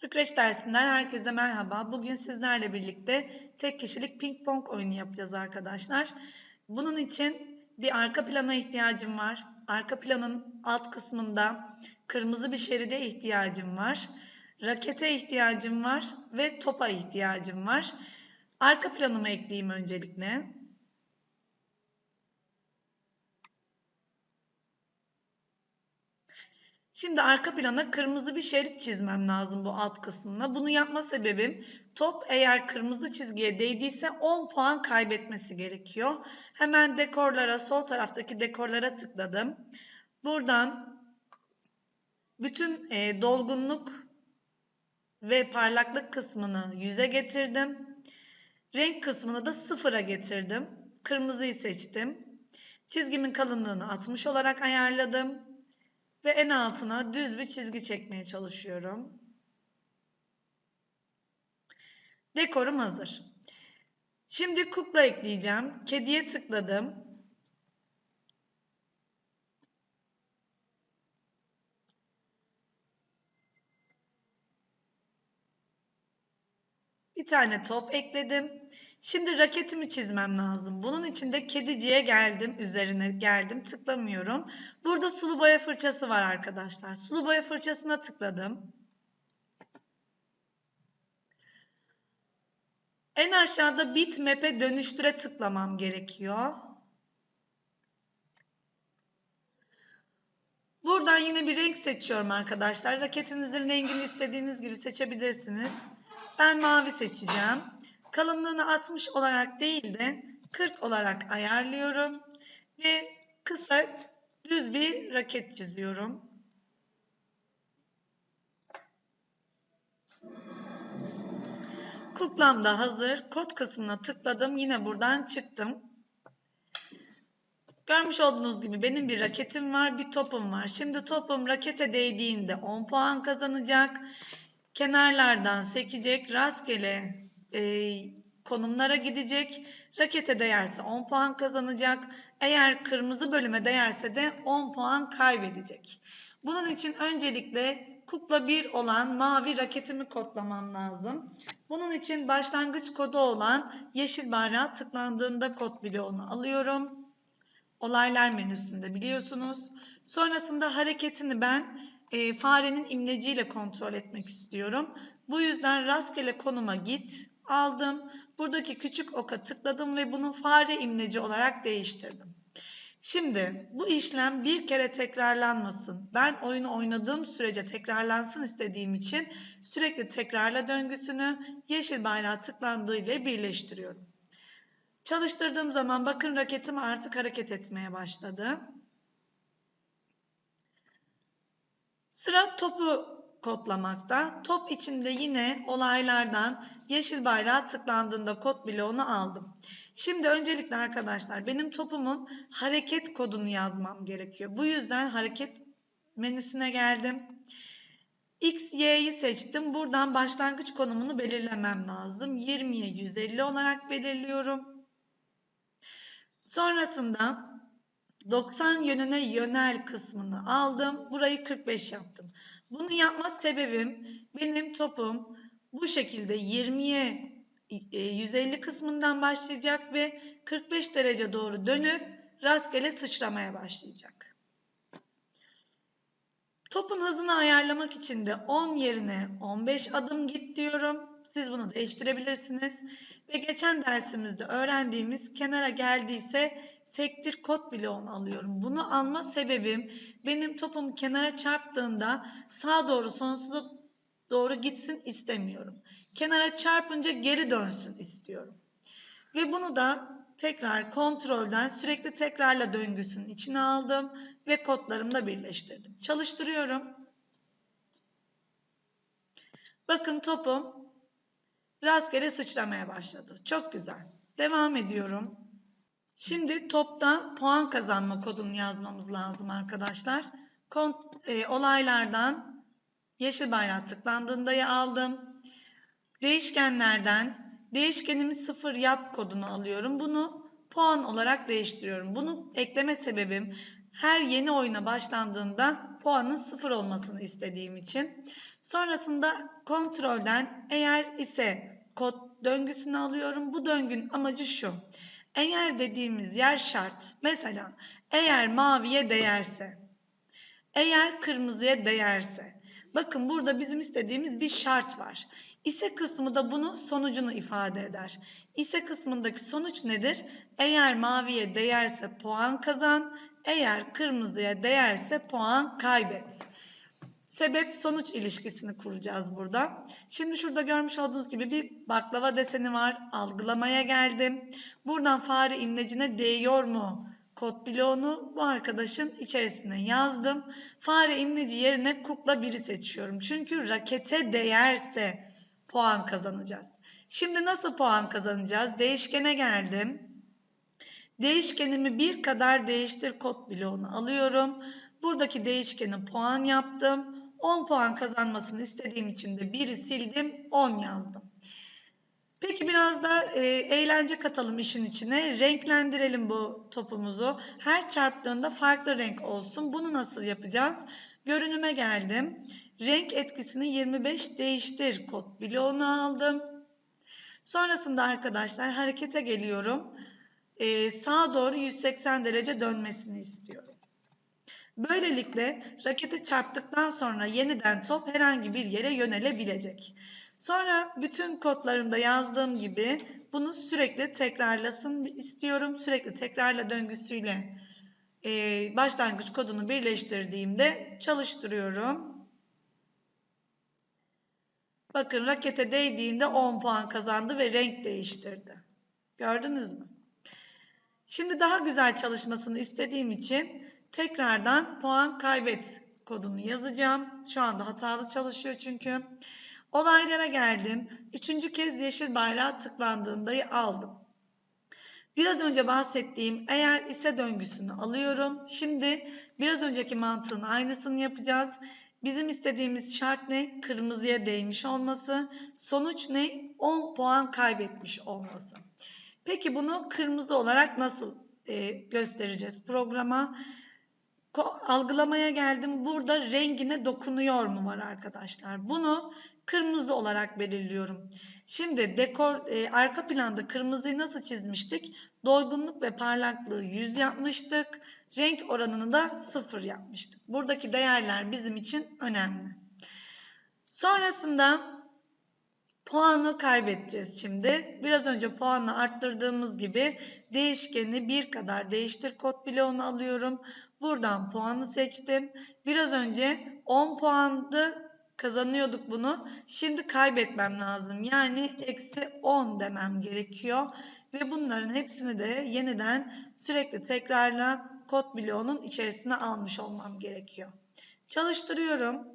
Scratch dersinden herkese merhaba. Bugün sizlerle birlikte tek kişilik ping pong oyunu yapacağız arkadaşlar. Bunun için bir arka plana ihtiyacım var. Arka planın alt kısmında kırmızı bir şeride ihtiyacım var. Rakete ihtiyacım var ve topa ihtiyacım var. Arka planımı ekleyeyim öncelikle. Şimdi arka plana kırmızı bir şerit çizmem lazım bu alt kısmına. Bunu yapma sebebim top eğer kırmızı çizgiye değdiyse 10 puan kaybetmesi gerekiyor. Hemen dekorlara, sol taraftaki dekorlara tıkladım. Buradan bütün e, dolgunluk ve parlaklık kısmını 100'e getirdim. Renk kısmını da 0'a getirdim. Kırmızıyı seçtim. Çizgimin kalınlığını 60 olarak ayarladım. Ve en altına düz bir çizgi çekmeye çalışıyorum. Dekorum hazır. Şimdi kukla ekleyeceğim. Kediye tıkladım. Bir tane top ekledim. Şimdi raketimi çizmem lazım. Bunun için de kediciye geldim. Üzerine geldim. Tıklamıyorum. Burada sulu boya fırçası var arkadaşlar. Sulu boya fırçasına tıkladım. En aşağıda bitmap'e dönüştüre tıklamam gerekiyor. Buradan yine bir renk seçiyorum arkadaşlar. Raketinizin rengini istediğiniz gibi seçebilirsiniz. Ben mavi seçeceğim. Kalınlığını 60 olarak değil de 40 olarak ayarlıyorum. Ve kısa düz bir raket çiziyorum. Kuklam da hazır. Kod kısmına tıkladım. Yine buradan çıktım. Görmüş olduğunuz gibi benim bir raketim var, bir topum var. Şimdi topum rakete değdiğinde 10 puan kazanacak. Kenarlardan sekecek. Rastgele e, konumlara gidecek. Rakete değerse 10 puan kazanacak. Eğer kırmızı bölüme değerse de 10 puan kaybedecek. Bunun için öncelikle kukla 1 olan mavi raketimi kodlamam lazım. Bunun için başlangıç kodu olan yeşil bayrağı tıklandığında kod bloğunu alıyorum. Olaylar menüsünde biliyorsunuz. Sonrasında hareketini ben e, farenin imleciyle kontrol etmek istiyorum. Bu yüzden rastgele konuma git aldım. Buradaki küçük oka tıkladım ve bunu fare imleci olarak değiştirdim. Şimdi bu işlem bir kere tekrarlanmasın. Ben oyunu oynadığım sürece tekrarlansın istediğim için sürekli tekrarla döngüsünü yeşil bayrağı tıklandığı ile birleştiriyorum. Çalıştırdığım zaman bakın raketim artık hareket etmeye başladı. Sıra topu kodlamakta. Top içinde yine olaylardan yeşil bayrağı tıklandığında kod bloğunu aldım. Şimdi öncelikle arkadaşlar benim topumun hareket kodunu yazmam gerekiyor. Bu yüzden hareket menüsüne geldim. X, Y'yi seçtim. Buradan başlangıç konumunu belirlemem lazım. 20'ye 150 olarak belirliyorum. Sonrasında 90 yönüne yönel kısmını aldım. Burayı 45 yaptım. Bunu yapma sebebim benim topum bu şekilde 20'ye 150 e, kısmından başlayacak ve 45 derece doğru dönüp rastgele sıçramaya başlayacak. Topun hızını ayarlamak için de 10 yerine 15 adım git diyorum. Siz bunu değiştirebilirsiniz. Ve geçen dersimizde öğrendiğimiz kenara geldiyse sektir kod bloğunu alıyorum. Bunu alma sebebim benim topum kenara çarptığında sağa doğru sonsuza doğru gitsin istemiyorum. Kenara çarpınca geri dönsün istiyorum. Ve bunu da tekrar kontrolden sürekli tekrarla döngüsünün içine aldım ve kodlarımla birleştirdim. Çalıştırıyorum. Bakın topum rastgele sıçramaya başladı. Çok güzel. Devam ediyorum. Şimdi topta puan kazanma kodunu yazmamız lazım arkadaşlar. Kont e, olaylardan yeşil bayrak tıklandığında aldım. Değişkenlerden değişkenimi sıfır yap kodunu alıyorum. Bunu puan olarak değiştiriyorum. Bunu ekleme sebebim Her yeni oyuna başlandığında puanın sıfır olmasını istediğim için. Sonrasında kontrolden eğer ise kod döngüsünü alıyorum. Bu döngünün amacı şu. Eğer dediğimiz yer şart. Mesela eğer maviye değerse, eğer kırmızıya değerse. Bakın burada bizim istediğimiz bir şart var. İse kısmı da bunun sonucunu ifade eder. İse kısmındaki sonuç nedir? Eğer maviye değerse puan kazan, eğer kırmızıya değerse puan kaybet. Sebep sonuç ilişkisini kuracağız burada. Şimdi şurada görmüş olduğunuz gibi bir baklava deseni var. Algılamaya geldim. Buradan fare imlecine değiyor mu? Kod bloğunu bu arkadaşın içerisine yazdım. Fare imleci yerine kukla 1'i seçiyorum. Çünkü rakete değerse puan kazanacağız. Şimdi nasıl puan kazanacağız? Değişkene geldim. Değişkenimi bir kadar değiştir kod bloğunu alıyorum. Buradaki değişkeni puan yaptım. 10 puan kazanmasını istediğim için de 1'i sildim 10 yazdım. Peki biraz da e, eğlence katalım işin içine. Renklendirelim bu topumuzu. Her çarptığında farklı renk olsun. Bunu nasıl yapacağız? Görünüme geldim. Renk etkisini 25 değiştir kod bloğunu aldım. Sonrasında arkadaşlar harekete geliyorum. Ee, sağa doğru 180 derece dönmesini istiyorum. Böylelikle rakete çarptıktan sonra yeniden top herhangi bir yere yönelebilecek. Sonra bütün kodlarımda yazdığım gibi bunu sürekli tekrarlasın istiyorum. Sürekli tekrarla döngüsüyle e, başlangıç kodunu birleştirdiğimde çalıştırıyorum. Bakın rakete değdiğinde 10 puan kazandı ve renk değiştirdi. Gördünüz mü? Şimdi daha güzel çalışmasını istediğim için tekrardan puan kaybet kodunu yazacağım. Şu anda hatalı çalışıyor çünkü. Olaylara geldim. Üçüncü kez yeşil bayrağı tıklandığında aldım. Biraz önce bahsettiğim eğer ise döngüsünü alıyorum. Şimdi biraz önceki mantığın aynısını yapacağız. Bizim istediğimiz şart ne? Kırmızıya değmiş olması. Sonuç ne? 10 puan kaybetmiş olması. Peki bunu kırmızı olarak nasıl e, göstereceğiz programa? Algılamaya geldim. Burada rengine dokunuyor mu var arkadaşlar? Bunu kırmızı olarak belirliyorum. Şimdi dekor e, arka planda kırmızıyı nasıl çizmiştik? Doygunluk ve parlaklığı 100 yapmıştık. Renk oranını da 0 yapmıştık. Buradaki değerler bizim için önemli. Sonrasında puanı kaybedeceğiz şimdi. Biraz önce puanı arttırdığımız gibi değişkeni bir kadar değiştir kod bloğunu alıyorum. Buradan puanı seçtim. Biraz önce 10 puandı kazanıyorduk bunu. Şimdi kaybetmem lazım. Yani eksi 10 demem gerekiyor. Ve bunların hepsini de yeniden sürekli tekrarla kod bloğunun içerisine almış olmam gerekiyor. Çalıştırıyorum.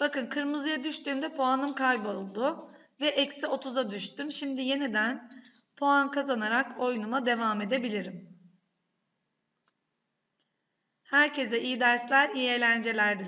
Bakın kırmızıya düştüğümde puanım kayboldu ve eksi 30'a düştüm. Şimdi yeniden puan kazanarak oyunuma devam edebilirim. Herkese iyi dersler, iyi eğlenceler dilerim.